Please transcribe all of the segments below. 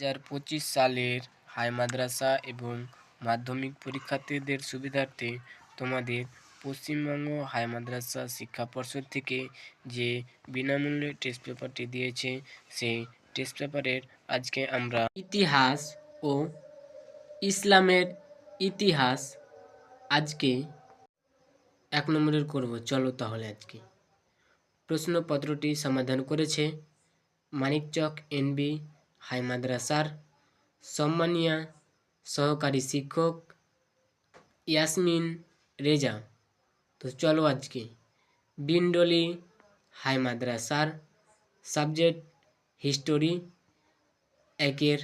হাজার পঁচিশ সালের হাই মাদ্রাসা এবং মাধ্যমিক পরীক্ষার্থীদের সুবিধার্থে তোমাদের পশ্চিমবঙ্গ হাই মাদ্রাসা শিক্ষা পর্ষদ থেকে যে বিনামূল্যে টেস্ট পেপারটি দিয়েছে, সেই টেস্ট পেপারের আজকে আমরা ইতিহাস ও ইসলামের ইতিহাস আজকে এক নম্বরের করব। চলো তাহলে আজকে। প্রশ্নপত্রটি সমাধান করেছে মানিকচক এনবি হাই মাদ্রাসার সম্মানিয়া সহকারী শিক্ষক ইয়াসমিন রেজা তো চলো আজকে। বিনডলি হাই মাদ্রাসার সাবজেক্ট হিস্টোরি একের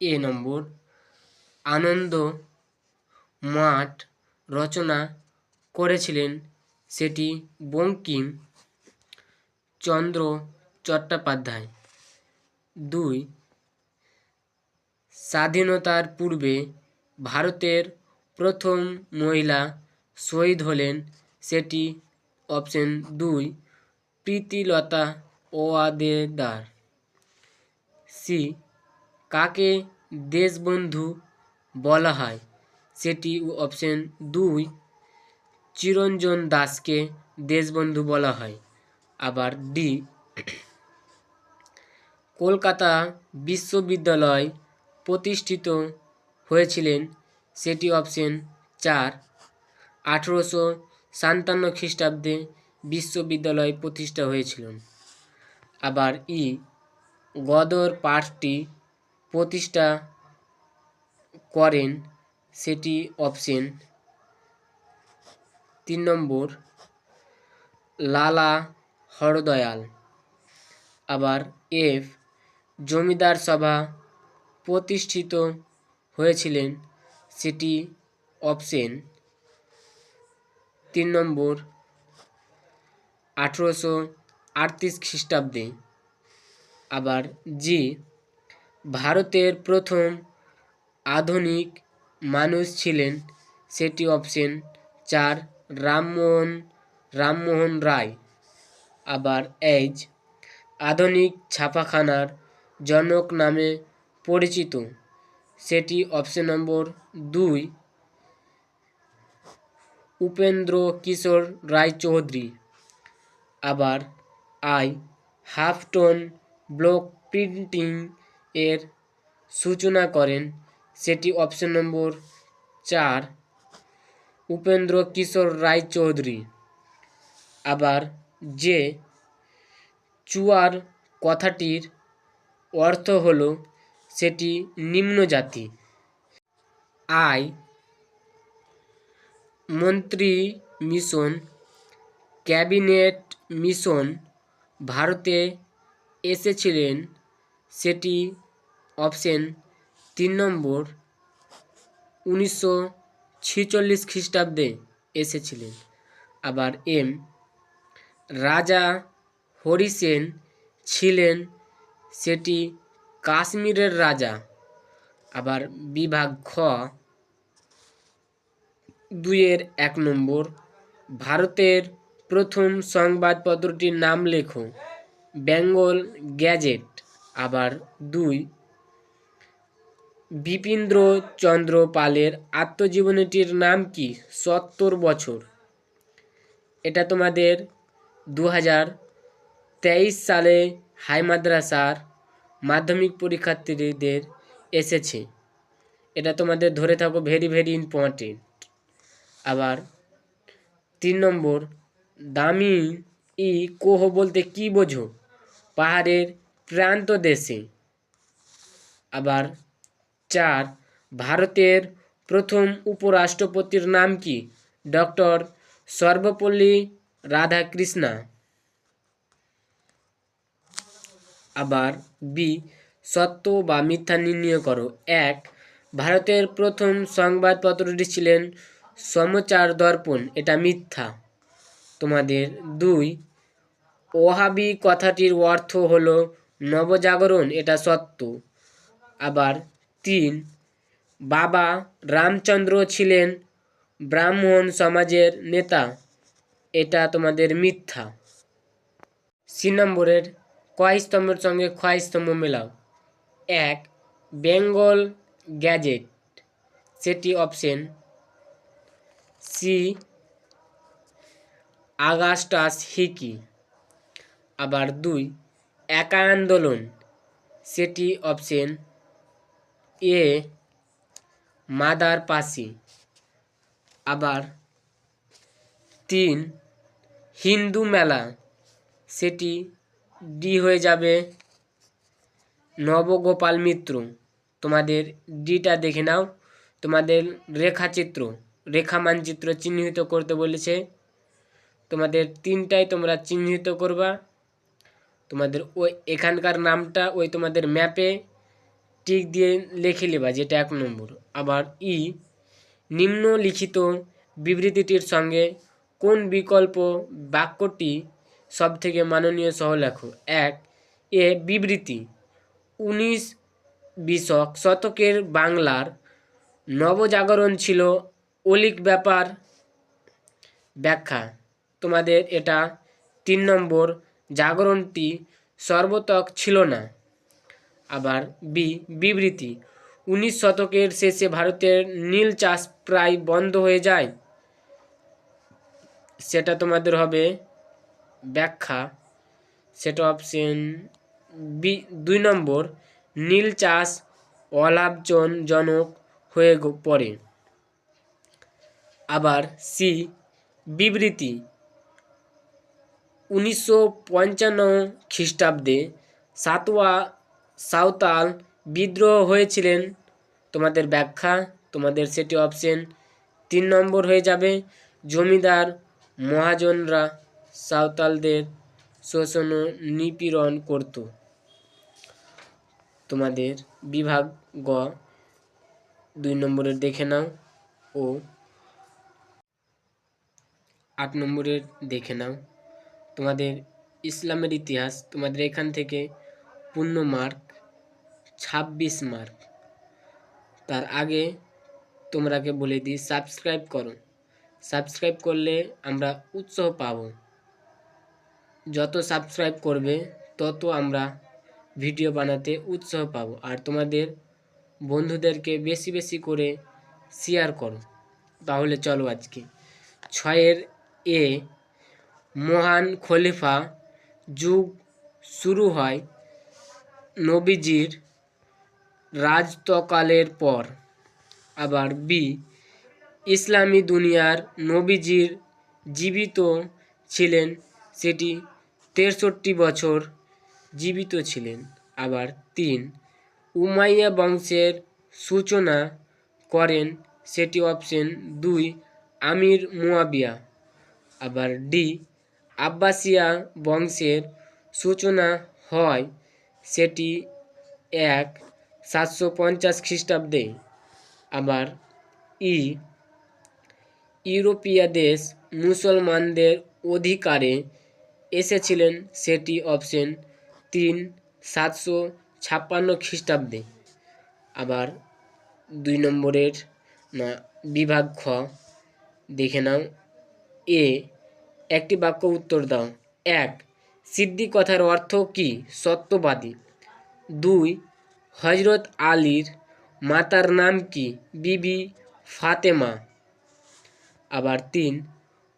এ নম্বর। আনন্দ, মাঠ, রচনা করেছিলেন সেটি বঙ্কিম চন্দ্র চট্টোপাধ্যায়। দুই স্বাধীনতার পূর্বে ভারতের প্রথম মহিলা শহীদ হলেন সেটি অপশন দুই, প্রীতিলতা ওয়াদেদার। সি, কাকে দেশবন্ধু বলা হয়? সেটি অপশন দুই, চিরঞ্জন দাসকে দেশবন্ধু বলা হয়। আবার ডি, কলকাতা বিশ্ববিদ্যালয় প্রতিষ্ঠিত হয়েছিলেন সেটি অপশন চার। আঠেরোশো সাতান্ন খ্রিস্টাব্দে বিশ্ববিদ্যালয় প্রতিষ্ঠা হয়েছিল। আবার ই গদর পার্টি প্রতিষ্ঠা করেন সেটি অপশন তিন নম্বর লালা হরদয়াল। আবার এফ জমিদার সভা প্রতিষ্ঠিত হয়েছিলেন সেটি অপশন তিন নম্বর, আঠেরোশো আটত্রিশ খ্রিস্টাব্দে। আবার জি, ভারতের প্রথম আধুনিক মানুষ ছিলেন সেটি অপশন চার রামমোহন রামমোহন রায়। আবার এইচ, আধুনিক ছাপাখানার জনক নামে পরিচিত। সেটি অপশন নম্বর দুই, উপেন্দ্র কিশোর রায়চৌধুরী। আবার আই, হাফটন ব্লক প্রিন্টিং এর সূচনা করেন। সেটি অপশন নম্বর চার, উপেন্দ্র কিশোর রায়চৌধুরী। আবার যে চুয়ার কথাটির অর্থ হল সেটি নিম্ন জাতি। আই. মন্ত্রী মিশন, ক্যাবিনেট মিশন ভারতে এসেছিলেন। সেটি অপশন তিন নম্বর, উনিশশো ছিচল্লিশ খ্রিস্টাব্দে এসেছিলেন। আবার এম. রাজা হরিসেন ছিলেন। সেটি কাশ্মীরের রাজা, আবার বিভাগ খ, দুইয়ের এক নম্বর, ভারতের প্রথম সংবাদপত্রটির নাম লেখো, বেঙ্গল গ্যাজেট, আবার দুই, বিপিন্দ্র চন্দ্র পালের আত্মজীবনীটির নাম কি? সত্তর বছর। এটা তোমাদের দু হাজার তেইশ সালে হাই মাদ্রাসার মাধ্যমিক পরীক্ষার্থীদের এসেছে। এটা তোমাদের ধরে থাকো ভেরি ভেরি ইম্পর্টেন্ট আবার তিন নম্বর, দামি ই কোহ বলতে কি বোঝো? পাহাড়ের প্রান্ত দেশে। আবার চার, ভারতের প্রথম উপরাষ্ট্রপতির নাম কি? ডক্টর সর্বপল্লী রাধাকৃষ্ণা। আবার বি, সত্য বা মিথ্যা নির্ণয় করো। এক, ভারতের প্রথম সংবাদপত্রটি ছিলেন সমাচার দর্পণ, এটা মিথ্যা। তোমাদের দুই, ওহাবি কথাটির অর্থ হলো নবজাগরণ, এটা সত্য। আবার তিন, বাবা রামচন্দ্র ছিলেন ব্রাহ্মণ সমাজের নেতা, এটা তোমাদের মিথ্যা। সি নম্বরের কয় স্তম্ভের সঙ্গে ক্ষয় স্তম্ভ মেলাও এক, বেঙ্গল গ্যাজেট। সেটি অপশন সি, আগাস্টাস হিকি। আবার দুই একা আন্দোলন সেটি অপশন এ মাদার পাসি আবার তিন, হিন্দু মেলা। সেটি ডি হয়ে যাবে নবগোপাল মিত্র। তোমাদের ডিটা দেখে নাও। তোমাদের রেখাচিত্র রেখা মানচিত্র চিহ্নিত করতে বলেছে। তোমাদের তিনটাই তোমরা চিহ্নিত করবা। তোমাদের ওই এখানকার নামটা ওই তোমাদের ম্যাপে টিক দিয়ে লিখে নেবা, যেটা এক নম্বর। আবার ই, নিম্নলিখিত বিবৃতিটির সঙ্গে কোন বিকল্প বাক্যটি সবথেকে মাননীয় সহ লেখো এক, এ বিবৃতি। উনিশ বিশক শতকের বাংলার নবজাগরণ ছিল অলিক ব্যাপার ব্যাখ্যা। তোমাদের এটা তিন নম্বর জাগরণটি সর্বতক ছিল না। আবার বি, বিবৃতি। উনিশ শতকের শেষে ভারতের নীল চাষ প্রায় বন্ধ হয়ে যায়। সেটা তোমাদের হবে ব্যাখ্যা সেটা অপশন বি দুই নম্বর, নীল চাষ অলাভজনক হয়ে পড়ে। আবার সি বিবৃতি, উনিশশো পঞ্চান্ন খ্রিস্টাব্দে সাতোয়া সাঁওতাল বিদ্রোহ হয়েছিলেন। তোমাদের ব্যাখ্যা, তোমাদের সেটি অপশন তিন নম্বর হয়ে যাবে, জমিদার মহাজনরা সাঁওতালদের শোষণ নিপীড়ন করত। তোমাদের বিভাগ গ, দুই নম্বরের দেখে নাও ও আট নম্বরের দেখে নাও। তোমাদের ইসলামের ইতিহাস, তোমাদের এখান থেকে পূর্ণ মার্ক, ছাব্বিশ মার্ক। তার আগে তোমরাকে বলে দিই, সাবস্ক্রাইব করো। সাবস্ক্রাইব করলে আমরা উৎসাহ পাবো। যত সাবস্ক্রাইব করবে, তত আমরা ভিডিও বানাতে উৎসাহ পাবো। আর তোমাদের বন্ধুদেরকে বেশি বেশি করে শেয়ার করো। তাহলে চলো আজকে। ছয়ের এ, মহান খলিফা যুগ শুরু হয় নবীজির রাজত্বকালের পর। আবার বি, ইসলামী দুনিয়ার নবীজির জীবিত ছিলেন সেটি তেষট্টি বছর জীবিত ছিলেন। আবার তিন, উমাইয়া বংশের সূচনা করেন সেটি অপশন দুই, আমির মুয়াবিয়া। আবার ডি, আব্বাসিয়া বংশের সূচনা হয় সেটি এক, সাতশো পঞ্চাশ খ্রিস্টাব্দে। আবার ই, ইউরোপীয় দেশ মুসলমানদের অধিকারে এসেছিলেন সেটি অপশন তিন সাতশো ছাপ্পান্ন খ্রিস্টাব্দে। আবার দুই নম্বরের বিভাগ খ। দেখে নাও। এ, একটি বাক্য উত্তর দাও। এক সিদ্ধি কথার অর্থ কি? সত্যবাদী। দুই হজরত আলীর মাতার নাম কি? বিবি ফাতেমা। আবার তিন,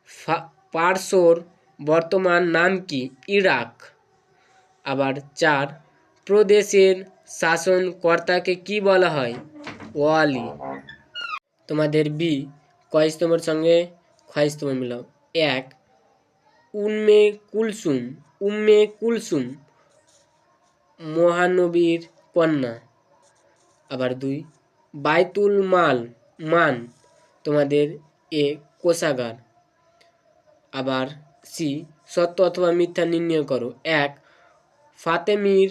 ফা- পারসোর বর্তমান নাম কি? ইরাক। আবার চার, প্রদেশের শাসনকর্তাকে কি বলা হয়? ওয়ালি। তোমাদের বি কয়স্তমের সঙ্গে ক্ষয়স্তম মিলাও। এক, উম্মে কুলসুম উম্মে কুলসুম, মহানবীর কন্যা। আবার দুই, বাইতুল মাল, মান, তোমাদের এ কোষাগার। আবার সি সত্য অথবা মিথ্যা নির্ণয় করো। এক, ফাতেমির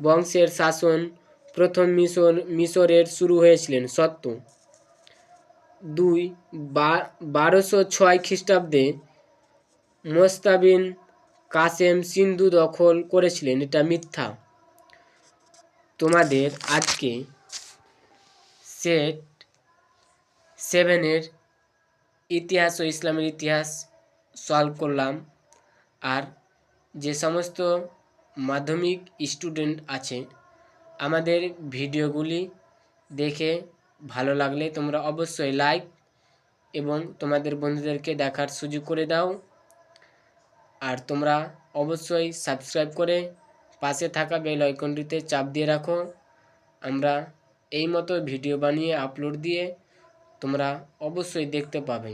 বংশের শাসন প্রথম মিশর, মিশরের শুরু হয়েছিলেন, সত্য। দুই বারোশো ছয় খ্রিস্টাব্দে মোস্তাবিন কাসেম সিন্ধু দখল করেছিলেন, এটা মিথ্যা। তোমাদের আজকে সেট সেভেনের ইতিহাস ও ইসলামের ইতিহাস সলভ করলাম। আর যে সমস্ত মাধ্যমিক স্টুডেন্ট আছে, আমাদের ভিডিওগুলি দেখে ভালো লাগলে তোমরা অবশ্যই লাইক এবং তোমাদের বন্ধুদেরকে দেখার সুযোগ করে দাও। আর তোমরা অবশ্যই সাবস্ক্রাইব করে পাশে থাকা বেল আইকনটিতে চাপ দিয়ে রাখো। আমরা এই মতো ভিডিও বানিয়ে আপলোড দিয়ে তোমরা অবশ্যই দেখতে পাবে।